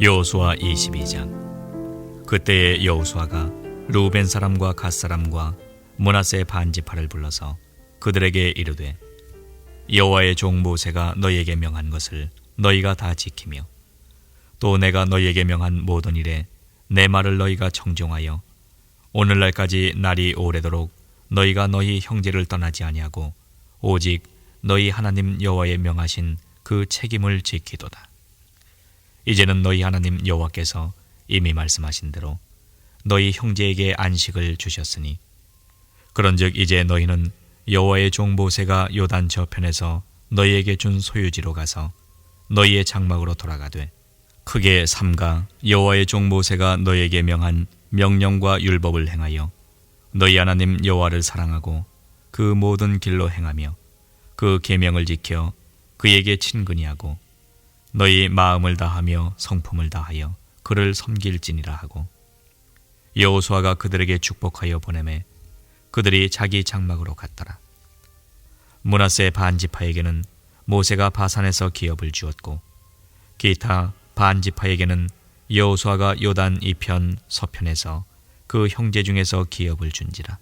여호수아 22장 그때에 여호수아가 루벤 사람과 갓 사람과 문하세 반지파를 불러서 그들에게 이르되 여호와의 종 모세가 너희에게 명한 것을 너희가 다 지키며 또 내가 너희에게 명한 모든 일에 내 말을 너희가 청종하여 오늘날까지 날이 오래도록 너희가 너희 형제를 떠나지 아니하고 오직 너희 하나님 여호와의 명하신 그 책임을 지키도다. 이제는 너희 하나님 여호와께서 이미 말씀하신 대로 너희 형제에게 안식을 주셨으니 그런즉 이제 너희는 여호와의 종 모세가 요단 저편에서 너희에게 준 소유지로 가서 너희의 장막으로 돌아가되 크게 삼가 여호와의 종 모세가 너희에게 명한 명령과 율법을 행하여 너희 하나님 여호와를 사랑하고 그 모든 길로 행하며 그 계명을 지켜 그에게 친근히 하고 너희 마음을 다하며 성품을 다하여 그를 섬길지니라 하고 여호수아가 그들에게 축복하여 보내매 그들이 자기 장막으로 갔더라. 문하세 반지파에게는 모세가 바산에서 기업을 주었고 기타 반지파에게는 여호수아가 요단 이편 서편에서 그 형제 중에서 기업을 준지라.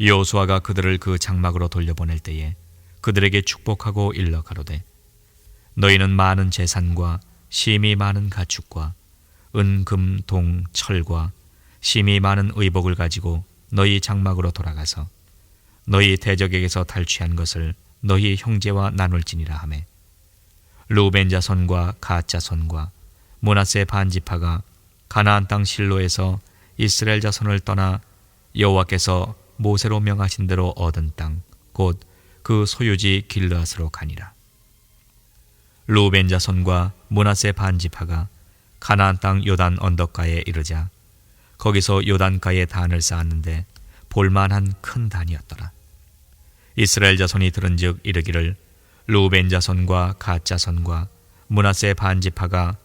여호수아가 그들을 그 장막으로 돌려보낼 때에 그들에게 축복하고 일러 가로되 너희는 많은 재산과 심이 많은 가축과 은, 금, 동, 철과 심이 많은 의복을 가지고 너희 장막으로 돌아가서 너희 대적에게서 탈취한 것을 너희 형제와 나눌지니라 하매. 루벤 자손과 가 자손과 모나세 반지파가 가나안 땅 실로에서 이스라엘 자손을 떠나 여호와께서 모세로 명하신 대로 얻은 땅 곧 그 소유지 길르앗으로 가니라 루벤 자손과 모나세 반지파가 가나안 땅 요단 언덕가에 이르자 거기서 요단가에 단을 쌓았는데 볼만한 큰 단이었더라. 이스라엘 자손이 들은즉 이르기를 루벤 자손과 갓 자손과 문하세 반지파가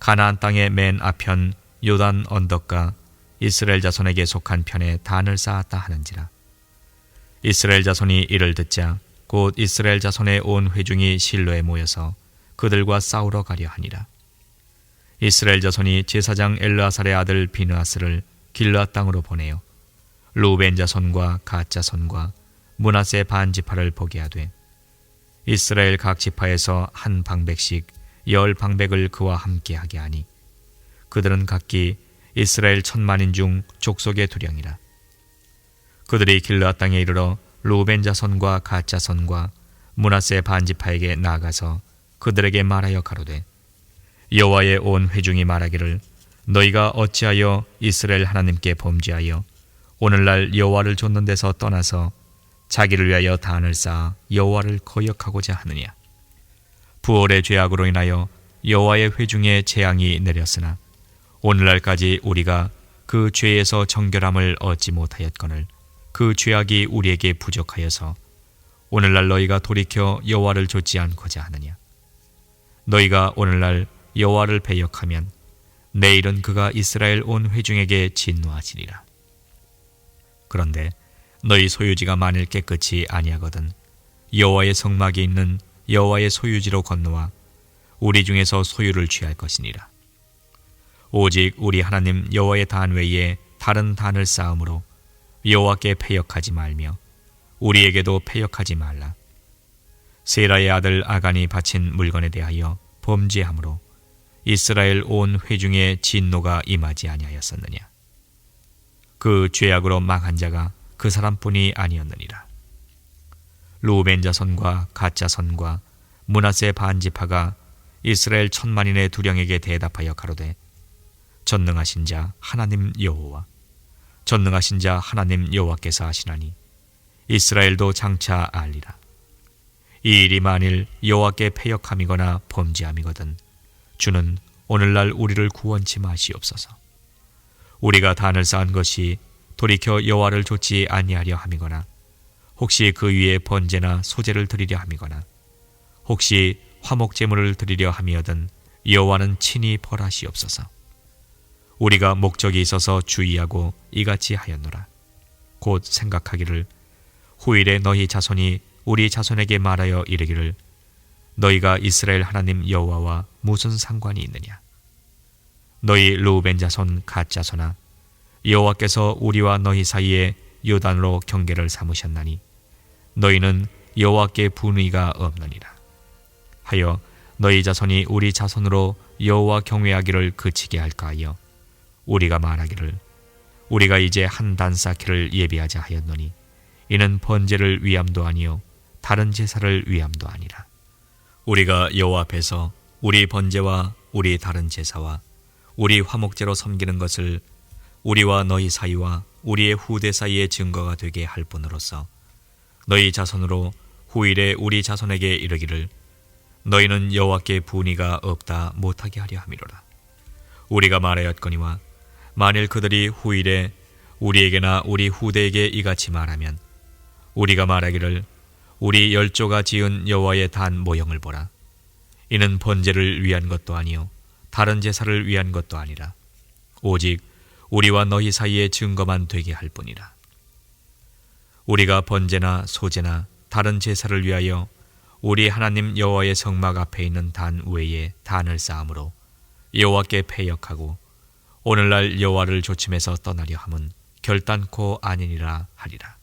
가나안 땅의 맨 앞편 요단 언덕가 이스라엘 자손에게 속한 편에 단을 쌓았다 하는지라. 이스라엘 자손이 이를 듣자 곧 이스라엘 자손의 온 회중이 실로에 모여서 그들과 싸우러 가려 하니라. 이스라엘 자손이 제사장 엘르아살의 아들 비느아스를 길르앗 땅으로 보내요. 루벤 자손과 갓 자손과 문하세 반 지파를 보게 하되 이스라엘 각 지파에서 한 방백씩 열 방백을 그와 함께 하게 하니 그들은 각기 이스라엘 천만인 중 족속의 두령이라 그들이 길르앗 땅에 이르러 루벤 자손과 갓 자손과 문하세 반 지파에게 나아가서 그들에게 말하여 가로되 여호와의 온 회중이 말하기를 너희가 어찌하여 이스라엘 하나님께 범죄하여 오늘날 여호와를 좇는 데서 떠나서 자기를 위하여 단을 쌓아 여호와를 거역하고자 하느냐? 부월의 죄악으로 인하여 여호와의 회중에 재앙이 내렸으나 오늘날까지 우리가 그 죄에서 정결함을 얻지 못하였거늘 그 죄악이 우리에게 부족하여서 오늘날 너희가 돌이켜 여호와를 좇지 않고자 하느냐 너희가 오늘날 여호와를 배역하면 내일은 그가 이스라엘 온 회중에게 진노하시리라. 그런데 너희 소유지가 만일 깨끗이 아니하거든 여호와의 성막이 있는 여호와의 소유지로 건너와 우리 중에서 소유를 취할 것이니라. 오직 우리 하나님 여호와의 단 외에 다른 단을 쌓음으로 여호와께 패역하지 말며 우리에게도 패역하지 말라. 세라의 아들 아간이 바친 물건에 대하여 범죄함으로 이스라엘 온 회중의 진노가 임하지 아니하였었느냐. 그 죄악으로 망한 자가 그 사람뿐이 아니었느니라. 루벤 자손과 갓 자손과 문하세 반지파가 이스라엘 천만인의 두령에게 대답하여 가로되 전능하신 자 하나님 여호와 전능하신 자 하나님 여호와께서 하시나니 이스라엘도 장차 알리라. 이 일이 만일 여호와께 패역함이거나 범죄함이거든 주는 오늘날 우리를 구원치 마시옵소서. 우리가 단을 쌓은 것이 돌이켜 여호와를 좇지 아니하려 함이거나 혹시 그 위에 번제나 소제를 드리려 함이거나 혹시 화목 제물을 드리려 함이어든 여호와는 친히 벌하시옵소서. 우리가 목적이 있어서 주의하고 이같이 하였노라. 곧 생각하기를 후일에 너희 자손이 우리 자손에게 말하여 이르기를 너희가 이스라엘 하나님 여호와와 무슨 상관이 있느냐? 너희 루벤 자손 갓 자손아 여호와께서 우리와 너희 사이에 요단으로 경계를 삼으셨나니 너희는 여호와께 분의가 없느니라. 하여 너희 자손이 우리 자손으로 여호와 경외하기를 그치게 할까 하여 우리가 말하기를 우리가 이제 한 단사키를 예비하자 하였노니 이는 번제를 위함도 아니요 다른 제사를 위함도 아니라. 우리가 여호와 앞에서 우리 번제와 우리 다른 제사와 우리 화목제로 섬기는 것을 우리와 너희 사이와 우리의 후대 사이의 증거가 되게 할 뿐으로서 너희 자손으로 후일에 우리 자손에게 이르기를 너희는 여호와께 분의가 없다 못하게 하려 함이로라. 우리가 말하였거니와 만일 그들이 후일에 우리에게나 우리 후대에게 이같이 말하면 우리가 말하기를 우리 열조가 지은 여호와의 단 모형을 보라 이는 번제를 위한 것도 아니요 다른 제사를 위한 것도 아니라 오직 우리와 너희 사이의 증거만 되게 할 뿐이라 우리가 번제나 소제나 다른 제사를 위하여 우리 하나님 여호와의 성막 앞에 있는 단 외에 단을 쌓음으로 여호와께 패역하고 오늘날 여호와를 조침해서 떠나려 함은 결단코 아니니라 하리라.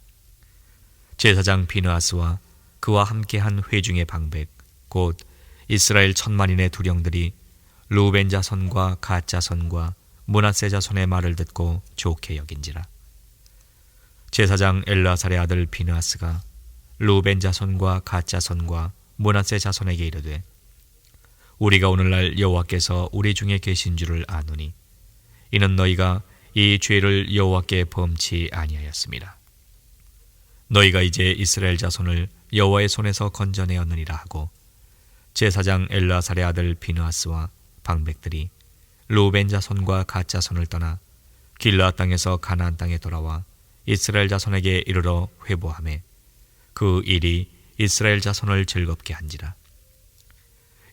제사장 비느하스와 그와 함께한 회중의 방백 곧 이스라엘 천만인의 두령들이 루벤 자손과 갓 자손과 문하세 자손의 말을 듣고 좋게 여긴지라. 제사장 엘라살의 아들 비느하스가 루벤 자손과 갓 자손과 문하세 자손에게 이르되 우리가 오늘날 여호와께서 우리 중에 계신 줄을 아노니 이는 너희가 이 죄를 여호와께 범치 아니하였습니다. 너희가 이제 이스라엘 자손을 여호와의 손에서 건져내었느니라 하고 제사장 엘라살의 아들 비느하스와 방백들이 루벤 자손과 갓 자손을 떠나 길라 땅에서 가나안 땅에 돌아와 이스라엘 자손에게 이르러 회보함에 그 일이 이스라엘 자손을 즐겁게 한지라.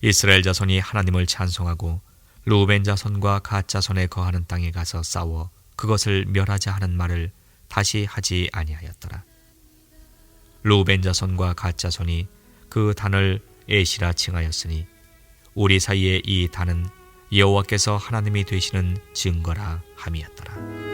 이스라엘 자손이 하나님을 찬송하고 루벤 자손과 갓 자손에 거하는 땅에 가서 싸워 그것을 멸하자 하는 말을 다시 하지 아니하였더라 루벤 자손과 갓 자손이 그 단을 에시라 칭하였으니 우리 사이에 이 단은 여호와께서 하나님이 되시는 증거라 함이었더라.